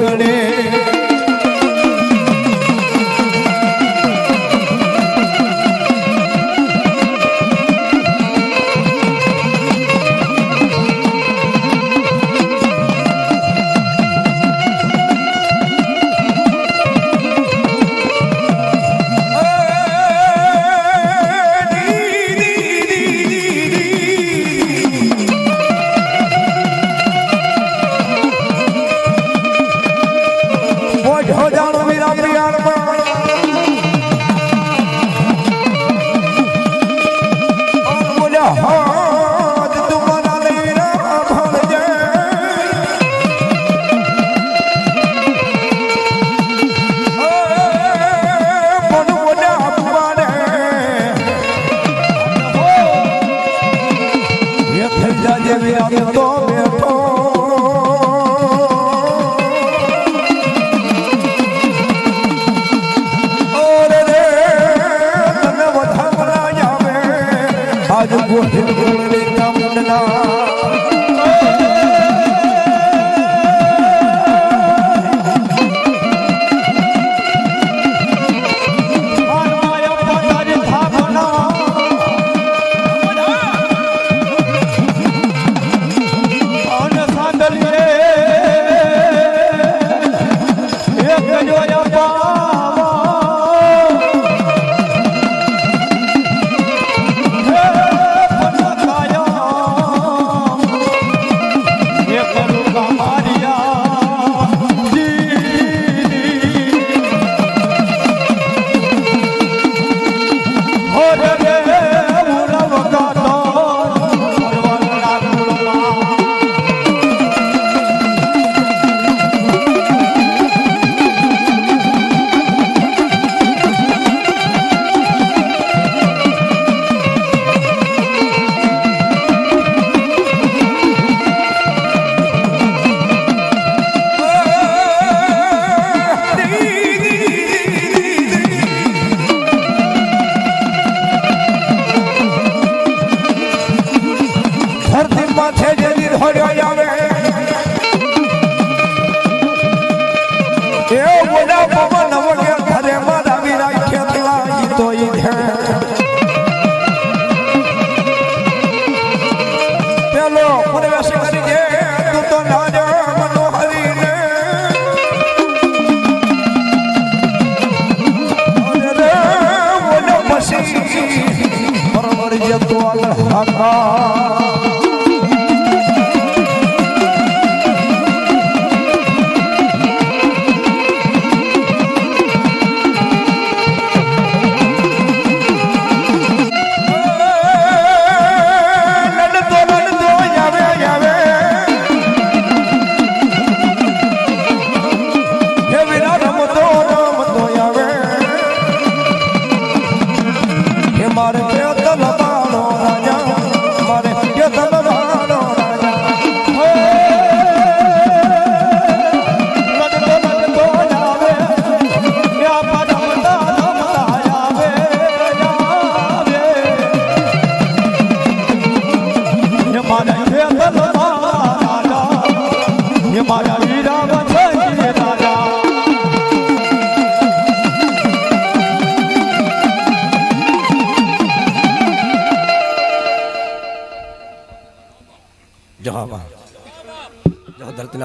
આપણે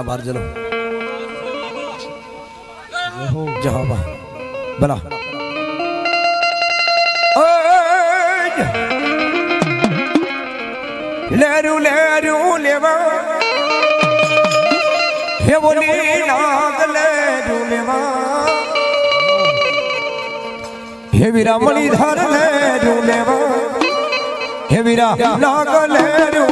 ना बाहर चलो। जाओ बाहर लेरू लेरू लेवा हे बोली नाग लेरू लेवा हे वीरा मणि धर लेरू लेवा हे वीरा नाग लेरू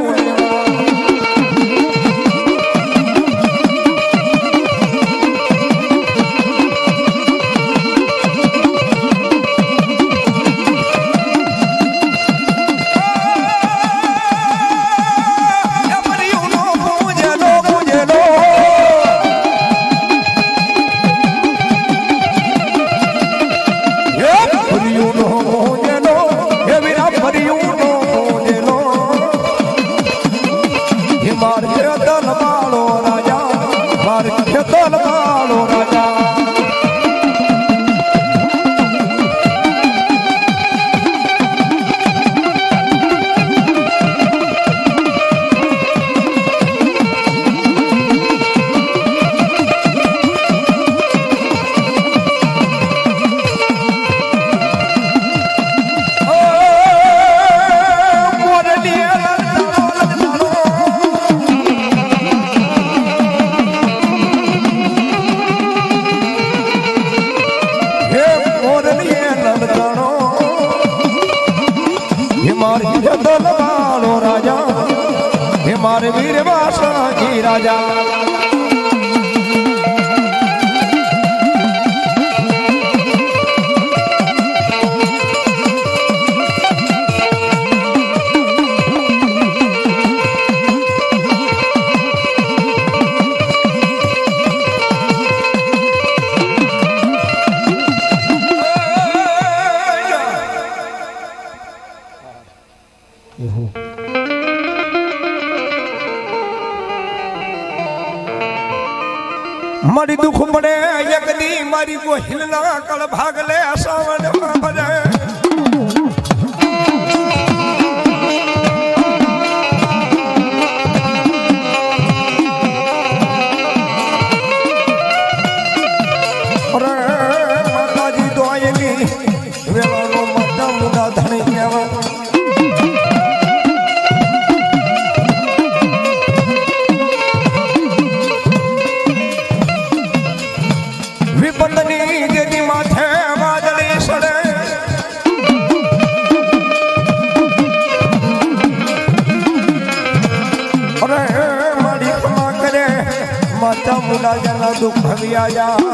મારી જદલ વાળો રાજા હે મારે વીર વાસાજી રાજા. મારી દુઃખ પડે એક દી મારી ગોહિલ ના કળ ભાગ લે સાવન ભરે yeah, yeah.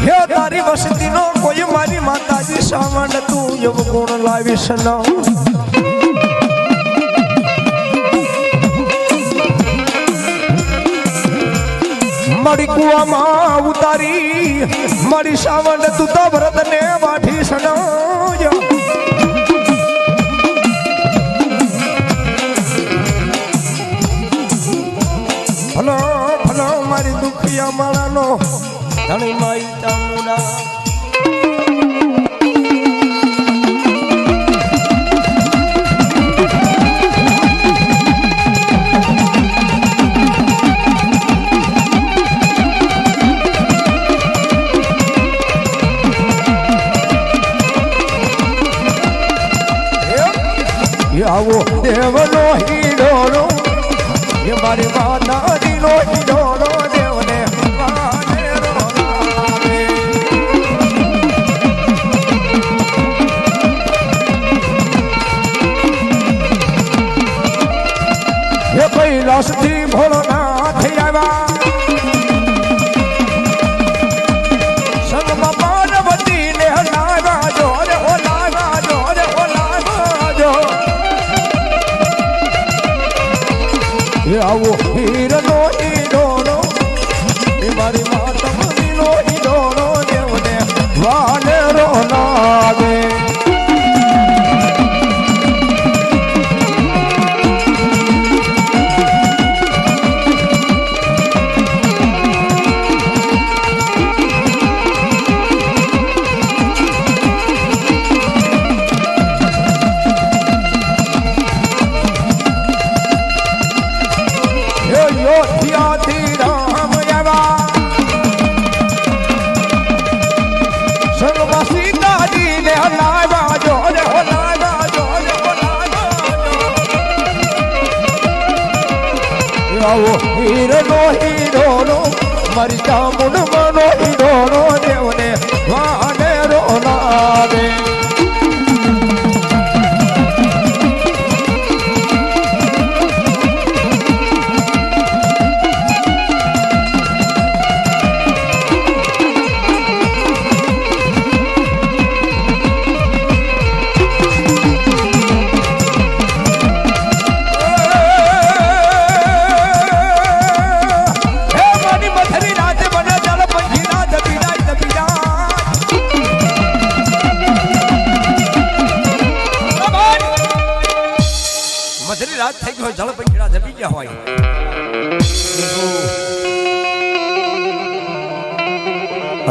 હે તારી વસતી નો કોઈ મારી માતાજી સાવણ તું એવ ગુણ લાવીશ ના. મારી કુવામાં ઉતારી, મારી સાવણ તું તો ભરત ને ભલો ભલો મારી દુખિયા માળાનો ધણી માઈ ચામુડા. આવો દેવનો હીડોનો એ મારી માતાજીનો હીડોનો એ આવો હીરો હીરોનો મારી ચામુંડ મનો હીરોનો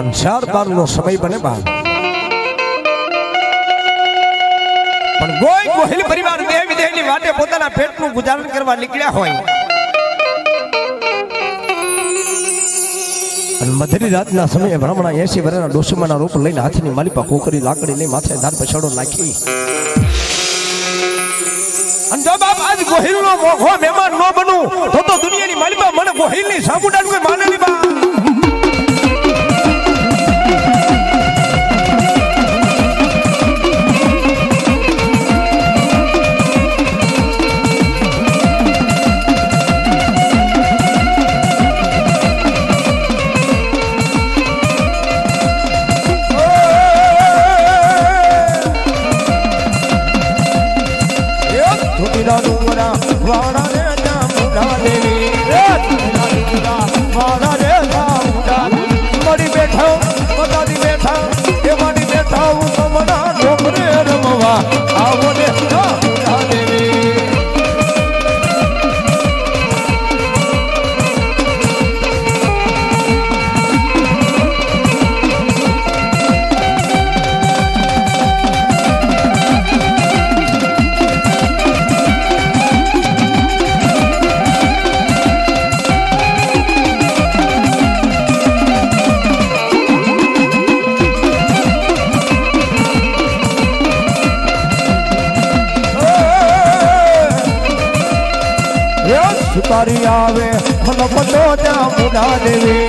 અંશાર બારનો સમય બને બા પણ ગોય ગોહિલ પરિવાર દેહ વિદેહની વાટે પોતાના પેટનું ગુજારણ કરવા નીકળ્યા હોય. અને મધરી રાતના સમયે બ્રાહ્મણા એસી વર્ષના ડોસીમાના રૂપ લઈને હાથની માલિપા કોકરી લાકડી લઈ માથે ધાર પછાડો નાખી. અને જો બાપ આજ ગોહિલ નો મોઘો મહેમાન ન બનું, તો તો દુનિયાની માલિપા મને ગોહિલની સાબુડાન કોઈ માને બા આવો તારી આવે મને પલ્લો ત્યાં મુડા દેવી.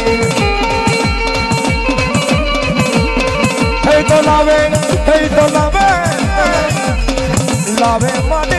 લાવે લાવે લાવે